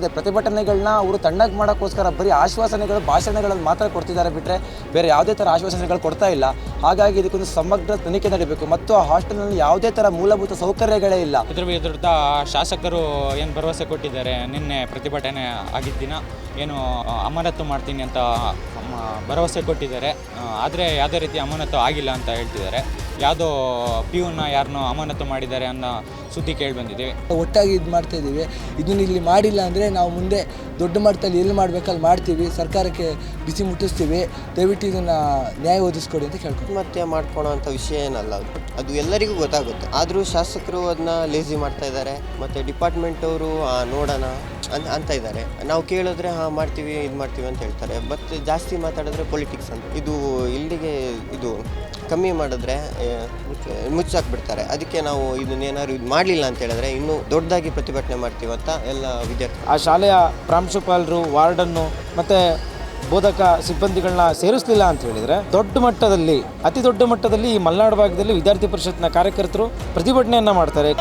ಇದೆ ಪ್ರತಿಭಟನೆಗಳನ್ನ ಅವರು ತಣ್ಣಗೆ ಮಾಡೋಕ್ಕೋಸ್ಕರ ಬರೀ ಆಶ್ವಾಸನೆಗಳು, ಭಾಷಣಗಳನ್ನು ಮಾತ್ರ ಕೊಡ್ತಿದ್ದಾರೆ ಬಿಟ್ಟರೆ ಬೇರೆ ಯಾವುದೇ ಥರ ಆಶ್ವಾಸನೆಗಳು ಕೊಡ್ತಾ ಇಲ್ಲ. ಹಾಗಾಗಿ ಇದಕ್ಕೊಂದು ಸಮಗ್ರ ತನಿಖೆ ನಡೀಬೇಕು. ಮತ್ತು ಆ ಹಾಸ್ಟೆಲ್ನಲ್ಲಿ ಯಾವುದೇ ಥರ ಮೂಲಭೂತ ಸೌಕರ್ಯಗಳೇ ಇಲ್ಲ. ಇದ್ರ ವಿರುದ್ಧ ಶಾಸಕರು ಏನು ಭರವಸೆ ಕೊಟ್ಟಿದ್ದಾರೆ? ನಿನ್ನೆ ಪ್ರತಿಭಟನೆ ಆಗಿದ್ದಿನ ಏನು ಅಮಾನತ್ತು ಮಾಡ್ತೀನಿ ಅಂತ ಭರವಸೆ ಕೊಟ್ಟಿದ್ದಾರೆ. ಆದರೆ ಯಾವುದೇ ರೀತಿ ಅಮಾನತು ಆಗಿಲ್ಲ ಅಂತ ಹೇಳ್ತಿದ್ದಾರೆ. ಯಾವುದೋ ಪಿಯೂನ ಯಾರನ್ನೋ ಅಮಾನತು ಮಾಡಿದ್ದಾರೆ ಅನ್ನೋ ಸುದ್ದಿ ಕೇಳಿ ಬಂದಿದೆ. ಒಟ್ಟಾಗಿ ಇದು ಮಾಡ್ತಾ ಇದ್ದೀವಿ. ಇದನ್ನ ಇಲ್ಲಿ ಮಾಡಿಲ್ಲ ಅಂದರೆ ನಾವು ಮುಂದೆ ದೊಡ್ಡ ಮಟ್ಟದಲ್ಲಿ ಎಲ್ಲಿ ಮಾಡಬೇಕಲ್ಲಿ ಮಾಡ್ತೀವಿ. ಸರ್ಕಾರಕ್ಕೆ ಬಿಸಿ ಮುಟ್ಟಿಸ್ತೀವಿ. ದಯವಿಟ್ಟು ಇದನ್ನು ನ್ಯಾಯ ಒದಿಸ್ಕೊಡಿ ಅಂತ ಕೇಳ್ಕೊಂಡು ಆತ್ಮಹತ್ಯೆ ಮಾಡ್ಕೊಳೋ ಅಂಥ ವಿಷಯ ಏನಲ್ಲ ಅದು. ಅದು ಎಲ್ಲರಿಗೂ ಗೊತ್ತಾಗುತ್ತೆ. ಆದರೂ ಶಾಸಕರು ಅದನ್ನ ಲೇಸಿ ಮಾಡ್ತಾ ಇದ್ದಾರೆ. ಮತ್ತು ಡಿಪಾರ್ಟ್ಮೆಂಟ್ ಅವರು ನೋಡೋಣ ಅಂತ ಅಂತ ಇದ್ದಾರೆ. ನಾವು ಕೇಳಿದ್ರೆ ಹಾಂ ಮಾಡ್ತೀವಿ ಇದು ಮಾಡ್ತೀವಿ ಅಂತ ಹೇಳ್ತಾರೆ. ಬಟ್ ಜಾಸ್ತಿ ಮಾತಾಡಿದ್ರೆ ಪೊಲಿಟಿಕ್ಸ್ ಅಂತ. ಇದು ಇಲ್ಲಿಗೆ ಇದು ಕಮ್ಮಿ ಮಾಡಿದ್ರೆ ಮುಚ್ಚಾಕ್ಬಿಡ್ತಾರೆ. ಅದಕ್ಕೆ ನಾವು ಇದನ್ನೇನಾದ್ರು ಇದು ಮಾಡಲಿಲ್ಲ ಅಂತ ಹೇಳಿದ್ರೆ ಇನ್ನೂ ದೊಡ್ಡದಾಗಿ ಪ್ರತಿಭಟನೆ ಮಾಡ್ತೀವಿ ಅಂತ ಎಲ್ಲ ವಿದ್ಯಾರ್ಥಿ ಆ ಶಾಲೆಯ ಪ್ರಾಂಶುಪಾಲರು ವಾರ್ಡನ್ನು ಮತ್ತು ಬೋಧಕ ಸಿಬ್ಬಂದಿಗಳನ್ನ ಸೇರಿಸಲಿಲ್ಲ ಅಂತ ಹೇಳಿದರೆ ದೊಡ್ಡ ಮಟ್ಟದಲ್ಲಿ ಅತಿ ದೊಡ್ಡ ಮಟ್ಟದಲ್ಲಿ ಈ ಮಲೆನಾಡು ಭಾಗದಲ್ಲಿ ವಿದ್ಯಾರ್ಥಿ ಪರಿಷತ್ನ ಕಾರ್ಯಕರ್ತರು ಪ್ರತಿಭಟನೆಯನ್ನು ಮಾಡ್ತಾರೆ.